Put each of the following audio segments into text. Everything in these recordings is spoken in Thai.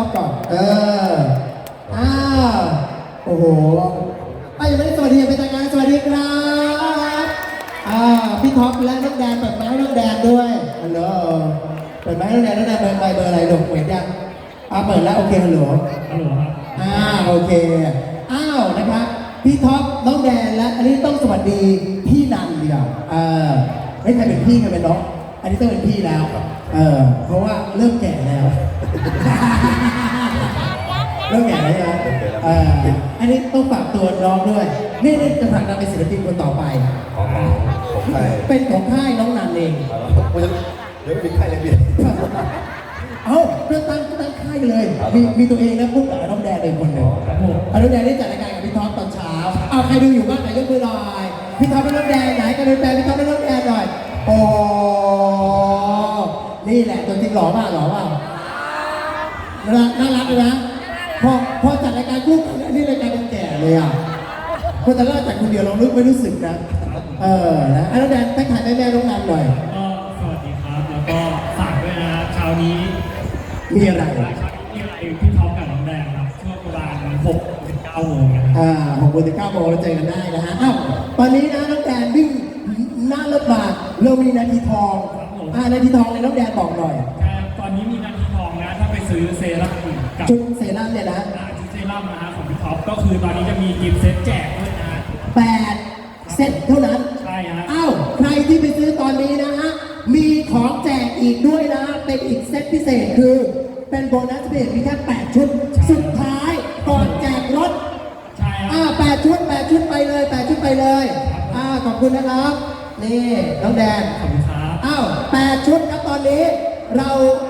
อปก่อน เอออ้าวโอ้โหอะยังไม่ได้สวัสดีอย่างเป็นทางการสวัสดีครับ อ่า พี่ท็อปและน้องแดนเปิดไม้ให้น้องแดนด้วยฮัลโหลเปิดไม้ให้น้องแดนน้องแดนเบอร์ไปเบอร์อะไรหลงเหมือนยังอ่าเปิดแล้วโอเคฮัลโหล ฮัลโหลครับ อ่า โอเค อ้าวนะครับ พี่ท็อป น้องแดนและอันนี้ต้องสวัสดีพี่นันเดียวเออไม่ใครเป็นพี่ใครเป็นน้อง อันนี้ต้องเป็นพี่แล้ว เออ เพราะว่าเริ่มแก่แล้ว เริ่มแก่แล้วใช่ไหมเอออันนี้ต้องฝากตัวน้องด้วย นี่นี่จะผลักดันเป็นศิลปินคนต่อไป ของของใครเป็นของค่ายน้องนันเองผมจะเดี๋ยวไม่มีใครเลยพี่ เอ้าเพื่อนตั้งตั้งค่ายเลย มีมีตัวเองนะปุ๊บกับน้องแดนเลยคนหนึ่งครับเอาน้องแดนได้จัดรายการกับพี่ท็อปตอนเช้าเอาใครดูอยู่บ้างไหนยกมือหน่อยพี่ท็อปเป็นน้องแดนไหนกันเป็นแฟนพี่ท็อปเป็นน้องแดนหน่อยโอ้นี่แหละตัวจริงหล่อมากหล่อมาก น่ารักน่ารักเลยนะพอพอจัดรายการคู่กันนี่รายการเป็นแก่เลยอะคนแต่ละจัดคนเดียวเราลึกไม่รู้สึกนะเออนะอะน้องแดนทักทายแม่แม่ๆน้องนันหน่อยก็สวัสดีครับแล้วก็ฝากด้วยนะเช้านี้มีอะไรมีอะไรพี่ท็อปกับน้องแดงครับช่วงประมาณ6ถึง9โมงนะครับอ่าหกโมงถึงเก้าโมงเราเจอกันได้นะฮะอ้าวตอนนี้นะน้องแดนวิ่งหน้ารถมาเรามีนาทีทองอ่านาทีทองเลยน้องแดนบอกหน่อย อเซรั่มกับชุดเซรั่มเนี่ยนะอ่าชุดเซรั่มนะฮะของพี่ท็อปก็คือตอนนี้จะมีกิฟต์เซตแจกด้วยนะฮะแปดเซตเท่านั้น ใช่ฮะอ้าวใครที่ไปซื้อตอนนี้นะฮะ มีของแจกอีกด้วยนะ เป็นอีกเซตพิเศษคือ เป็นโบนัสพิเศษมีแค่8ชุด สุดท้ายก่อนแจกรถ ใช่ฮะอ่าแปดชุดแปดชุดไปเลยแปดชุดไปเลย อ่าขอบคุณนะครับ นี่น้องแดนขอบคุณครับ อ้าวแปดชุดครับตอนนี้เราอ่า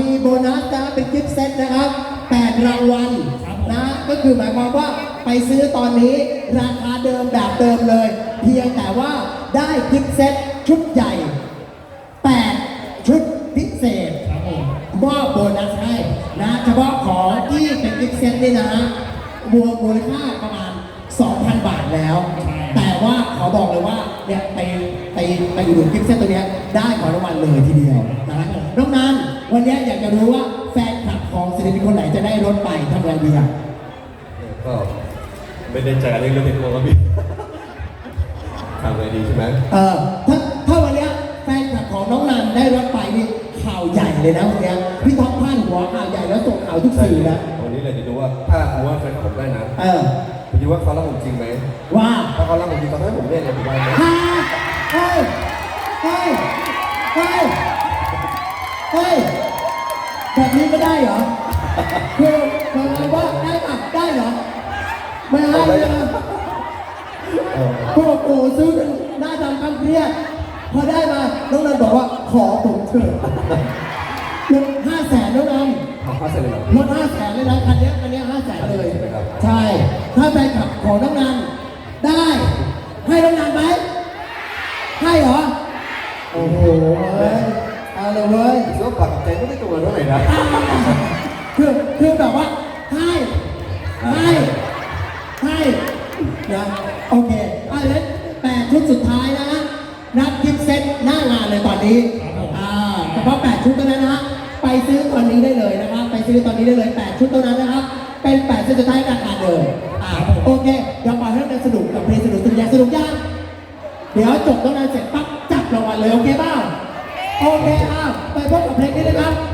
มีโบนัสนะเป็นกิฟต์เซตนะครับแปดรางวัลนะก็คือหมายความว่าไปซื้อตอนนี้ราคาเดิมแบบเดิมเลย เพียงแต่ว่าได้กิฟต์เซตชุดใหญ่ 8 ชุดพิเศษครับผมมอบโบนัสให้นะเฉพาะของที่เป็นกิฟต์เซตนี่นะมูลมูลค่าประมาณ 2,000 บาทแล้ว แต่ว่าขอบอกเลยว่าเนี่ยไปไปไปอุดหนุนกิฟต์เซตตัวเนี้ยได้ของรางวัลเลยทีเดียวนะน้องนัน วันเนี้ยอยากจะรู้ว่าแฟนคลับของศิลปินคนไหนจะได้รถไปทำอะไรดีอะก็ไม่ได้ใจเรื่องเรื่องเทคโนโลยีทำไงดีใช่ไหมเออถ้าถ้าวันเนี้ยแฟนคลับของน้องนันได้รถไปนี่ข่าวใหญ่เลยนะวันเนี้ยพี่ท็อปพาดหัวข่าวใหญ่แล้วส่งข่าวทุกสื่อนะวันนี้เลยจะดูว่าถ้ารู้ว่าแฟนผมได้นะเออคุณคิดว่าเขารักผมจริงไหมว่าถ้าเขารักผมจริงเขาให้ผมเล่นเลยผมได้ไหมฮะเฮ้ยเฮ้ยเฮ้ยเฮ้ย แบบนี้ก็ได้เหรอคือหมายความว่าได้ปะได้เหรอไม่ให้เลยนะเออพวกโอ้ซื้อกันหน้าดำตั้งเครียดพอได้มาน้องนันบอกว่าขอผมเถอะลดห้าแสนน้องนันทำพาสเสร็จเลยเหรอลดห้าแสนเลยนะคันเนี้ยคันเนี้ห้าแสนเลยใช่ไหมครับใช่ ถ้าแฟนคลับของน้องนันได้ ให้น้องนันไหมให้เหรอ โอ้โห เว้ยเอาเลยเว้ยคิดว่าปากกับใจไม่ได้ตรงกันเท่าไหร่นะคือคือแบบว่าให้ให้ให้นะโอเคอะแล้วแปดชุดสุดท้ายนะรับกิฟต์เซ็ตหน้างานเลยตอนนี้อ่าเฉพาะแปดชุดเท่านั้นนะฮะไปซื้อตอนนี้ได้เลยนะครับ ไปซื้อตอนนี้ได้เลยแปดชุดเท่านั้นนะครับ เป็นแปดชุดสุดท้ายราคาเดิมอ่าโอเคเดี๋ยวมาเรื่องการสนุกกับเพลงสนุกสนุกอยากสนุกยังเดี๋ยวจบตรงนั้นเสร็จปั๊บจับรางวัลเลยโอเคเปล่า โอเคอะไปพบกับเพลงนี้นะครับ